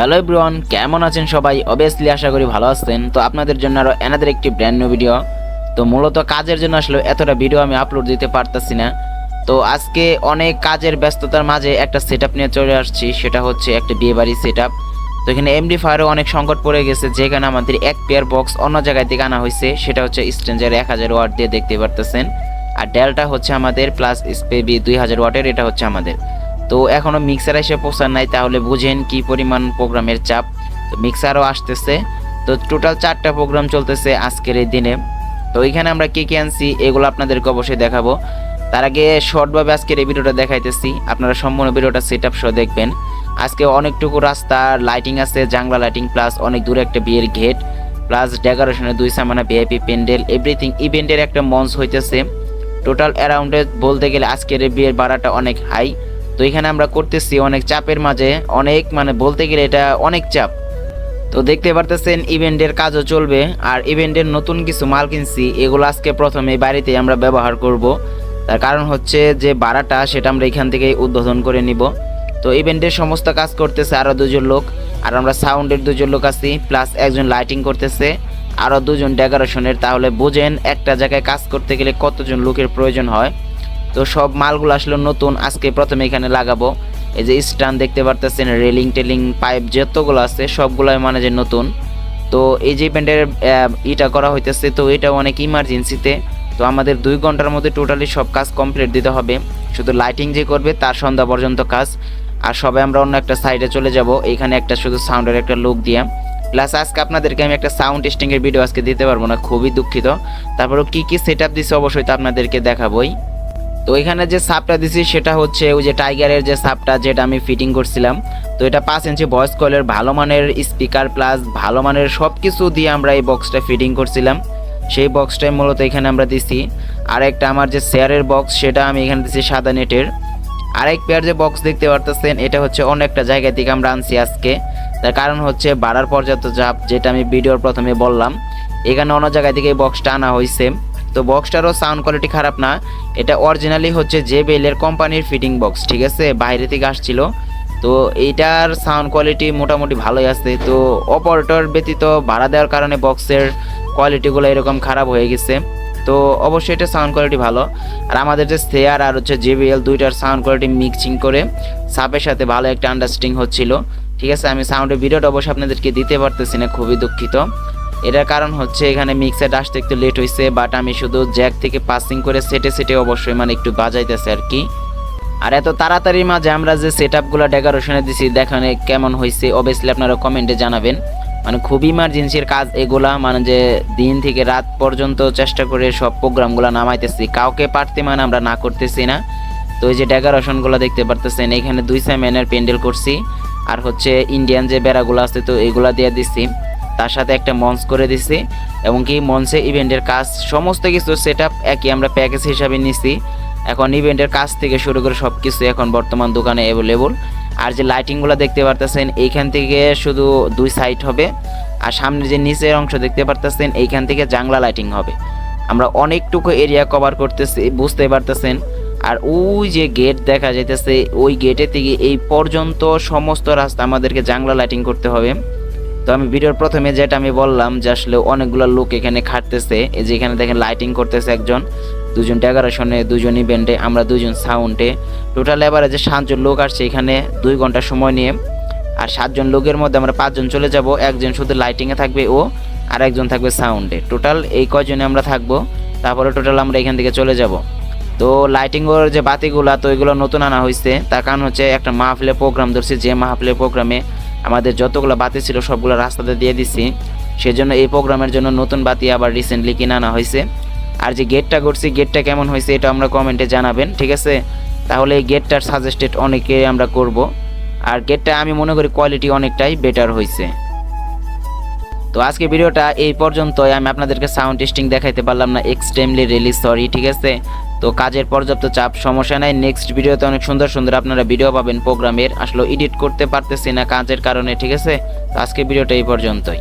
Hello everyone কেমন আছেন সবাই? অবভিয়াসলি আশা করি ভালো আছেন। তো আপনাদের জন্য আরও এনাদের একটি ব্র্যান্ড নিউ ভিডিও তো মূলত কাজের জন্য আসলে এতটা ভিডিও আমি আপলোড দিতে পারতাছি না। তো আজকে অনেক কাজের ব্যস্ততার মাঝে একটা সেট নিয়ে চলে আসছি। সেটা হচ্ছে একটা বিয়েবাড়ি সেট তো এখানে এমডি ফায়ারও অনেক সংকট পড়ে গেছে। যেখানে আমাদের এক পেয়ার বক্স অন্য জায়গায় থেকে আনা হয়েছে। সেটা হচ্ছে স্ট্রেঞ্জার এক হাজার ওয়াট দিয়ে দেখতে পারতেছেন। আর ডেলটা হচ্ছে আমাদের প্লাস স্পেবি দুই হাজার ওয়াটের, এটা হচ্ছে আমাদের। তো এখনও মিক্সার এসে পৌঁছান নাই, তাহলে বুঝেন কি পরিমাণ প্রোগ্রামের চাপ। তো মিক্সারও আসতেছে। তো টোটাল চারটা প্রোগ্রাম চলতেছে আজকের এই দিনে। তো এখানে আমরা কি কি আনছি, এগুলো আপনাদেরকে অবশ্যই দেখাবো। তার আগে শর্টভাবে আজকের এই ভিডিওটা দেখাইতেছি, আপনারা সম্পূর্ণ ভিডিওটা সেট আপ সহ দেখবেন। আজকে অনেকটুকু রাস্তা লাইটিং আছে, জাংলা লাইটিং প্লাস অনেক দূরে একটা বিয়ের গেট প্লাস ডেকোরেশনের দুই সামানা ভিআইপি প্যান্ডেল এভরিথিং ইভেন্টের একটা মঞ্চ হইতেছে। টোটাল অ্যারাউন্ডে বলতে গেলে আজকের বিয়ের ভাড়াটা অনেক হাই তো এখানে আমরা করতেছি অনেক চাপের মাঝে, অনেক মানে বলতে গেলে এটা অনেক চাপ। তো দেখতে পারতেছেন ইভেন্টের কাজও চলবে, আর ইভেন্টের নতুন কিছু মাল কিনছি, এগুলো আজকে প্রথমে বাড়িতে আমরা ব্যবহার করব। তার কারণ হচ্ছে যে ভাড়াটা সেটা আমরা এখান থেকে উদ্বোধন করে নিব। তো ইভেন্টের সমস্ত কাজ করতেছে আরও দুজন লোক, আর আমরা সাউন্ডের দুজন লোক আছি, প্লাস একজন লাইটিং করতেছে। আরও দুজন ডেকোরেশনের, তাহলে বোঝেন একটা জায়গায় কাজ করতে গেলে কতজন লোকের প্রয়োজন হয়। তো সব মালগুলো আসলে নতুন। আজকে প্রথমে এখানে লাগাবো। এই যে স্টান দেখতে পারতেছেন, রেলিং টেলিং পাইপ যতগুলো আছে, সবগুলাই মানে যে নতুন। তো এই যে ইভেন্টের ইটা করা হইতেছে, তো এটা অনেক ইমার্জেন্সিতে তো আমাদের দুই ঘণ্টার মধ্যে টোটালি সব কাজ কমপ্লিট দিতে হবে। শুধু লাইটিং যে করবে, তার সন্ধ্যা পর্যন্ত কাজ। আর সবাই আমরা অন্য একটা সাইডে চলে যাব। এইখানে একটা শুধু সাউন্ডের একটা লুক দিয়ে। প্লাস আজকে আপনাদেরকে আমি একটা সাউন্ড টেস্টিং এর ভিডিও আজকে দিতে পারব না, খুবই দুঃখিত। তারপরে কি কি সেট আপ দিছে অবশ্যই তো আপনাদেরকে দেখাবোই। তো এখানে যে সাপটা দিছি, সেটা হচ্ছে ওই যে টাইগারের যে সাপটা যেটা আমি ফিটিং করছিলাম। তো এটা পাঁচ ইঞ্চি ভয়েস কলের ভালো মানের স্পিকার প্লাস ভালো মানের সব কিছু দিয়ে আমরা এই বক্সটা ফিটিং করছিলাম। সেই বক্সটাই মূলত এখানে আমরা দিছি। আর একটা আমার যে শেয়ারের বক্স সেটা আমি এখানে দিছি সাদা নেটের আরেক পেয়ার যে বক্স দেখতে পারতেছেন, এটা হচ্ছে অনেকটা জায়গা থেকে আমরা আনছি আজকে। তার কারণ হচ্ছে বাড়ার পর্যাপ্ত চাপ যেটা আমি ভিডিওর প্রথমে বললাম। এখানে অন্য জায়গা থেকে এই বক্সটা আনা হয়েছে তো বক্সটারও সাউন্ড কোয়ালিটি খারাপ না। এটা অরিজিনালি হচ্ছে জে বেলের কোম্পানির ফিটিং বক্স ঠিক আছে? বাইরে থেকে আসছিল। তো এইটার সাউন্ড কোয়ালিটি মোটামুটি ভালোই আছে। তো অপারেটর ব্যতীত ভাড়া দেওয়ার কারণে বক্সের কোয়ালিটিগুলো এরকম খারাপ হয়ে গেছে। তো অবশ্যই এটা সাউন্ড কোয়ালিটি ভালো। আর আমাদের যে স্টেয়ার আর হচ্ছে জেবিএল দুইটার সাউন্ড কোয়ালিটি মিক্সিং করে, সাপের সাথে ভালো একটা আন্ডারস্ট্যান্ডিং হচ্ছিল। ঠিক আছে? আমি সাউন্ডের ভিডিওটা অবশ্যই আপনাদেরকে দিতে পারতেছি না, খুবই দুঃখিত। এটার কারণ হচ্ছে এখানে মিক্সার আসতে একটু লেট হয়েছে বাট আমি শুধু জ্যাক থেকে পাসিং করে সেটে সেটে অবশ্যই মানে একটু বাজাইতেছে আর কি। আর এত তাড়াতাড়ির মাঝে আমরা যে সেট আপগুলো ডেকোরেশনে দিছি, দেখানে কেমন হয়েছে অবভিয়াসলি আপনারা কমেন্টে জানাবেন। মানে খুব ইমার্জেন্সির কাজ এগুলা মানে যে দিন থেকে রাত পর্যন্ত চেষ্টা করে সব প্রোগ্রামগুলো নামাইতেছি। কাউকে পারতে মানে আমরা না করতেছি না। তো এই যে ডেকোরেশনগুলো দেখতে পারতেছেন, এখানে দুই সেমেনের প্যান্ডেল করছি। আর হচ্ছে ইন্ডিয়ান যে বেড়াগুলো আছে, তো এগুলা দিয়ে দিছি। তার সাথে একটা মঞ্চ করে দিছি, এবং কি মঞ্চে ইভেন্টের কাজ, সমস্ত কিছু সেট আপ একই আমরা প্যাকেজ হিসাবে নিছি। এখন ইভেন্টের কাজ থেকে শুরু করে সব কিছু এখন বর্তমান দোকানে অ্যাভেলেবল আর যে লাইটিংগুলো দেখতে পারতেছেন, এইখান থেকে শুধু দুই সাইড হবে। আর সামনে যে নিচের অংশ দেখতে পারতেছেন, এইখান থেকে জাংলা লাইটিং হবে। আমরা অনেকটুকু এরিয়া কভার করতেছি, বুঝতে পারতেছেন। আর ওই যে গেট দেখা যাইতেছে, ওই গেটে থেকে এই পর্যন্ত সমস্ত রাস্তা আমাদেরকে জাংলা লাইটিং করতে হবে। তো আমি ভিডিওর প্রথমে যেটা আমি বললাম যে আসলে অনেকগুলো লোক এখানে খাটতেছে, এই যে এখানে দেখেন লাইটিং করতেছে একজন, দুজন ডেকোরেশনে দুজন ইভেন্টে আমরা দুজন সাউন্ডে টোটাল এবারে যে সাতজন লোক আসছে এখানে দুই ঘণ্টা সময় নিয়ে। আর সাতজন লোকের মধ্যে আমরা পাঁচজন চলে যাব, একজন শুধু লাইটিংয়ে থাকবে ও, আর একজন থাকবে সাউন্ডে টোটাল এই কয়জনে আমরা থাকব, তারপরে টোটাল আমরা এখান থেকে চলে যাব। তো লাইটিং ওর যে বাতিগুলো, তো এগুলো নতুন আনা হয়েছে তার কারণ হচ্ছে একটা মাহফিলের প্রোগ্রাম ধরছি, যে মাহফিলের প্রোগ্রামে আমাদের যতগুলো বাতি ছিল, সবগুলো রাস্তাতে দিয়ে দিছি। সেজন্য এই প্রোগ্রামের জন্য নতুন বাতি আবার রিসেন্টলি কিনে আনা হয়েছে। আর যে গেটটা করছি গেটটা কেমন হয়েছে এটা আমরা কমেন্টে জানাবেন, ঠিক আছে? তাহলে এই গেটটার সাজেস্টেড অনেকে আমরা করব। আর গেটটা আমি মনে করি কোয়ালিটি অনেকটাই বেটার হয়েছে। তো আজকে ভিডিওটা এই পর্যন্তই। আমি আপনাদেরকে সাউন্ড টেস্টিং দেখাইতে পারলাম না এক্সট্রিমলি রিলি সরি ঠিক আছে? তো কাজের পর্যাপ্ত চাপ, সমস্যা নাই। নেক্সট ভিডিওতে অনেক সুন্দর সুন্দর আপনারা ভিডিও পাবেন। প্রোগ্রামের আসলে এডিট করতে পারতেছি না কাজের কারণে, ঠিক আছে? তো আজকে ভিডিওটা এই পর্যন্তই।